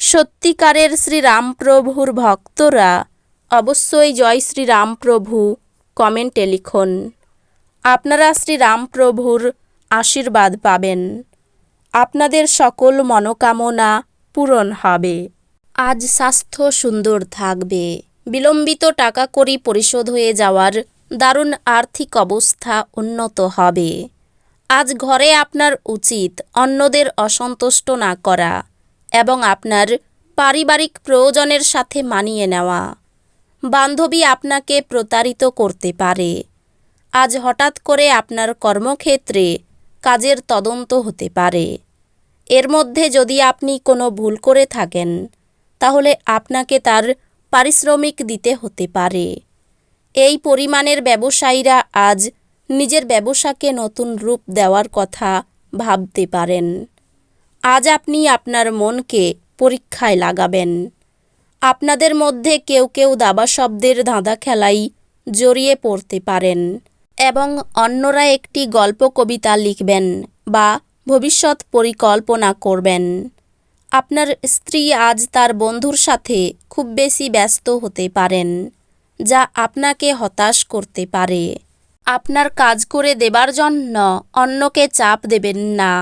সত্যিকারের শ্রীরামপ্রভুর ভক্তরা অবশ্যই জয় শ্রীরামপ্রভু কমেন্টে লিখুন। আপনারা শ্রীরামপ্রভুর আশীর্বাদ পাবেন। আপনাদের সকল মনোকামনা পূরণ হবে। আজ স্বাস্থ্য সুন্দর থাকবে। বিলম্বিত টাকা করি পরিশোধ হয়ে যাওয়ার দারুণ আর্থিক অবস্থা উন্নত হবে। আজ ঘরে আপনার উচিত অন্যদের অসন্তুষ্ট না করা। এবং আপনার পারিবারিক প্রয়োজনের সাথে মানিয়ে নেওয়া। বান্ধবী আপনাকে প্রতারিত করতে পারে। আজ হঠাৎ করে আপনার কর্মক্ষেত্রে কাজের তদন্ত হতে পারে। এর মধ্যে যদি আপনি কোনো ভুল করে থাকেন, তাহলে আপনাকে তার পারিশ্রমিক দিতে হতে পারে। এই পরিমাণের ব্যবসায়ীরা আজ নিজের ব্যবসাকে নতুন রূপ দেওয়ার কথা ভাবতে পারেন। আজ আপনি আপনার মনকে পরীক্ষায় লাগাবেন। আপনাদের মধ্যে কেউ কেউ দাবা শব্দের ধাঁধা খেলাই জড়িয়ে পড়তে পারেন এবং অন্যরা একটি গল্প কবিতা লিখবেন বা ভবিষ্যৎ পরিকল্পনা করবেন। আপনার স্ত্রী আজ তার বন্ধুর সাথে খুব বেশি ব্যস্ত হতে পারেন, যা আপনাকে হতাশ করতে পারে। আপনার কাজ করে দেবার জন্য অন্যকে চাপ দেবেন না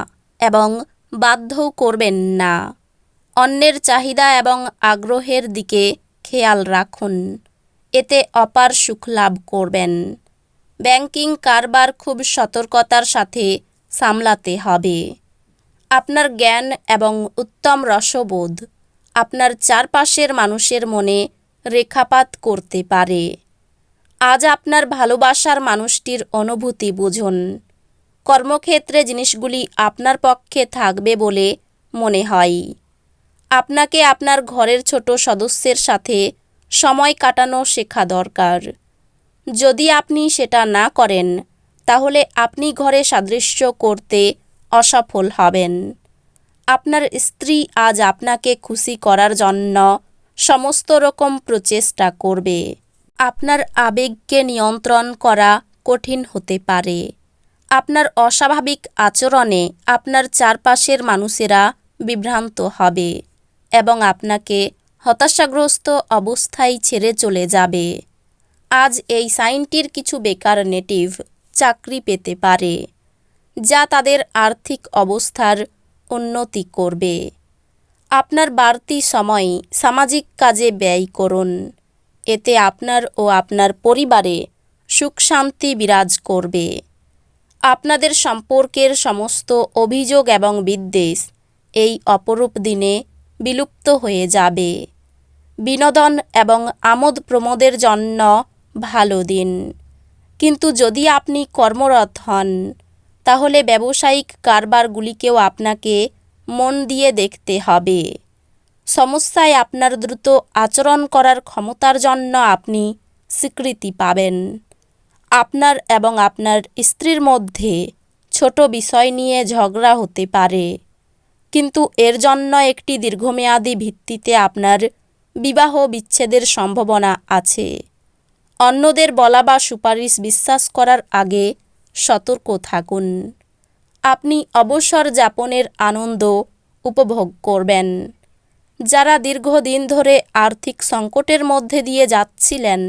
এবং বাধ্যও করবেন না। অন্যের চাহিদা এবং আগ্রহের দিকে খেয়াল রাখুন। এতে অপার সুখ লাভ করবেন। ব্যাংকিং কারবার খুব সতর্কতার সাথে সামলাতে হবে। আপনার জ্ঞান এবং উত্তম রসবোধ আপনার চারপাশের মানুষের মনে রেখাপাত করতে পারে। আজ আপনার ভালোবাসার মানুষটির অনুভূতি বুঝুন। কর্মক্ষেত্রে জিনিসগুলি আপনার পক্ষে থাকবে বলে মনে হয়। আপনাকে আপনার ঘরের ছোট সদস্যের সাথে সময় কাটানো শেখা দরকার। যদি আপনি সেটা না করেন, তাহলে আপনি ঘরে সাদৃশ্য করতে অসফল হবেন। আপনার স্ত্রী আজ আপনাকে খুশি করার জন্য সমস্ত রকম প্রচেষ্টা করবে। আপনার আবেগকে নিয়ন্ত্রণ করা কঠিন হতে পারে। আপনার অস্বাভাবিক আচরণে আপনার চারপাশের মানুষেরা বিভ্রান্ত হবে এবং আপনাকে হতাশাগ্রস্ত অবস্থায় ছেড়ে চলে যাবে। আজ এই সাইনটির কিছু বেকার নেটিভ চাকরি পেতে পারে, যা তাদের আর্থিক অবস্থার উন্নতি করবে। আপনার বাড়তি সময় সামাজিক কাজে ব্যয় করুন, এতে আপনার ও আপনার পরিবারে সুখ শান্তি বিরাজ করবে। আপনাদের সম্পর্কের সমস্ত অভিযোগ এবং বিদ্বেষ এই অপরূপ দিনে বিলুপ্ত হয়ে যাবে। বিনোদন এবং আমোদ প্রমোদের জন্য ভালো দিন। কিন্তু যদি আপনি কর্মরত হন, তাহলে ব্যবসায়িক কারবারগুলিকেও আপনাকে মন দিয়ে দেখতে হবে। সমস্যায় আপনার দ্রুত আচরণ করার ক্ষমতার জন্য আপনি স্বীকৃতি পাবেন। আপনার এবং আপনার স্ত্রীর মধ্যে ছোট বিষয় নিয়ে ঝগড়া হতে পারে। কিন্তু এর জন্য একটি দীর্ঘমেয়াদী ভিত্তিতে আপনার বিবাহ বিচ্ছেদের সম্ভাবনা আছে। অন্যদের বলা বা সুপারিশ বিশ্বাস করার আগে সতর্ক থাকুন। আপনি অবসর যাপনের আনন্দ উপভোগ করবেন। যারা দীর্ঘদিন ধরে আর্থিক সংকটের মধ্যে দিয়ে যাচ্ছিলেন,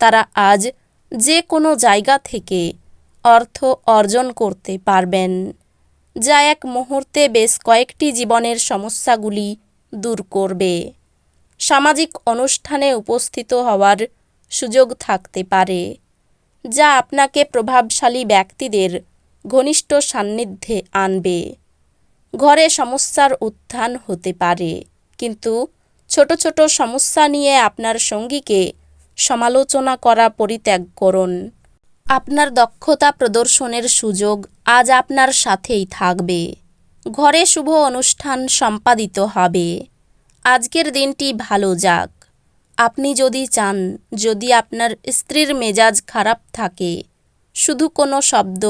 তারা আজ যে কোনো জায়গা থেকে অর্থ অর্জন করতে পারবেন, যা এক মুহূর্তে বেশ কয়েকটি জীবনের সমস্যাগুলি দূর করবে। সামাজিক অনুষ্ঠানে উপস্থিত হওয়ার সুযোগ থাকতে পারে, যা আপনাকে প্রভাবশালী ব্যক্তিদের ঘনিষ্ঠ সান্নিধ্যে আনবে। ঘরে সমস্যার উত্থান হতে পারে, কিন্তু ছোট ছোট সমস্যা নিয়ে আপনার সঙ্গীকে সমালোচনা করা পরিত্যাগ করুন। আপনার দক্ষতা প্রদর্শনের সুযোগ আজ আপনার সাথেই থাকবে। ঘরে শুভ অনুষ্ঠান সম্পাদিত হবে। আজকের দিনটি ভালো যাক। আপনি যদি চান, যদি আপনার স্ত্রীর মেজাজ খারাপ থাকে, শুধু কোনো শব্দ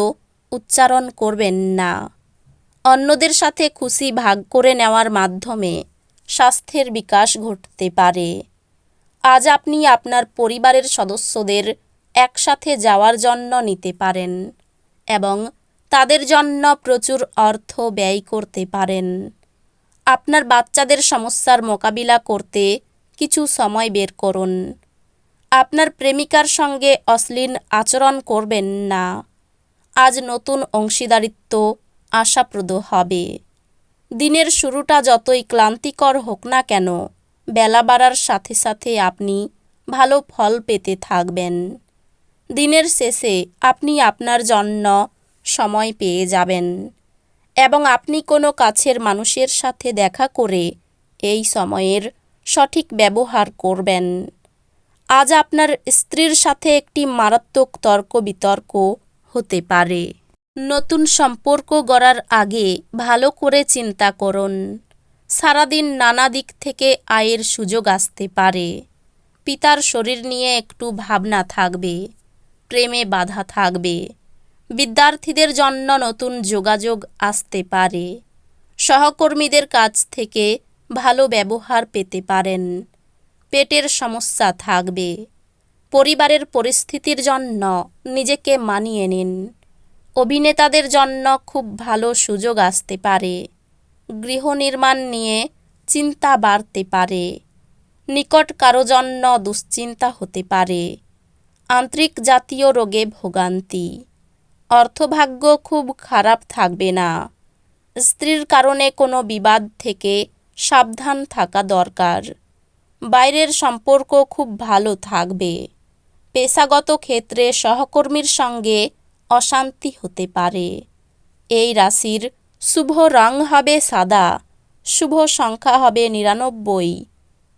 উচ্চারণ করবেন না। অন্যদের সাথে খুশি ভাগ করে নেওয়ার মাধ্যমে স্বাস্থ্যের বিকাশ ঘটতে পারে। আজ আপনি আপনার পরিবারের সদস্যদের একসাথে যাওয়ার জন্য নিতে পারেন এবং তাদের জন্য প্রচুর অর্থ ব্যয় করতে পারেন। আপনার বাচ্চাদের সমস্যার মোকাবিলা করতে কিছু সময় বের করুন। আপনার প্রেমিকার সঙ্গে অশ্লীল আচরণ করবেন না। আজ নতুন অংশীদারিত্ব আশাপ্রদ হবে। দিনের শুরুটা যতই ক্লান্তিকর হোক না কেন বেলা বাড়ার সাথে সাথে আপনি ভালো ফল পেতে থাকবেন। দিনের শেষে আপনি আপনার জন্য সময় পেয়ে যাবেন এবং আপনি কোনো কাছের মানুষের সাথে দেখা করে এই সময়ের সঠিক ব্যবহার করবেন। আজ আপনার স্ত্রীর সাথে একটি মারাত্মক তর্ক বিতর্ক হতে পারে। নতুন সম্পর্ক গড়ার আগে ভালো করে চিন্তা করুন। সারাদিন নানা দিক থেকে আয়ের সুযোগ আসতে পারে। পিতার শরীর নিয়ে একটু ভাবনা থাকবে, প্রেমে বাধা থাকবে। বিদ্যার্থীদের জন্য নতুন যোগাযোগ আসতে পারে। সহকর্মীদের কাছ থেকে ভালো ব্যবহার পেতে পারেন। পেটের সমস্যা থাকবে। পরিবারের পরিস্থিতির জন্য নিজেকে মানিয়ে নিন। অভিনেতাদের জন্য খুব ভালো সুযোগ আসতে পারে। গৃহ নির্মাণ নিয়ে চিন্তা বাড়তে পারে। নিকট কারও জন্য দুশ্চিন্তা হতে পারে। আন্তরিক জাতীয় রোগে ভোগান্তি। অর্থভাগ্য খুব খারাপ থাকবে না। স্ত্রীর কারণে কোনো বিবাদ থেকে সাবধান থাকা দরকার। বাইরের সম্পর্ক খুব ভালো থাকবে। পেশাগত ক্ষেত্রে সহকর্মীর সঙ্গে অশান্তি হতে পারে। এই রাশির শুভ রং হবে সাদা, শুভ সংখ্যা হবে নিরানব্বই,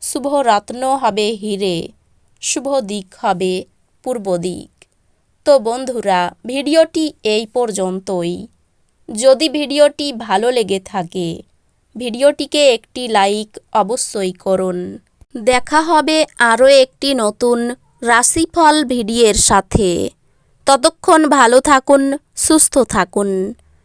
শুভ রত্ন হবে হিরে, শুভ দিক হবে পূর্ব দিক। তো বন্ধুরা, ভিডিওটি এই পর্যন্তই। যদি ভিডিওটি ভালো লেগে থাকে, ভিডিওটিকে একটি লাইক অবশ্যই করুন। দেখা হবে আরও একটি নতুন রাশিফল ভিডিওর সাথে। ততক্ষণ ভালো থাকুন, সুস্থ থাকুন।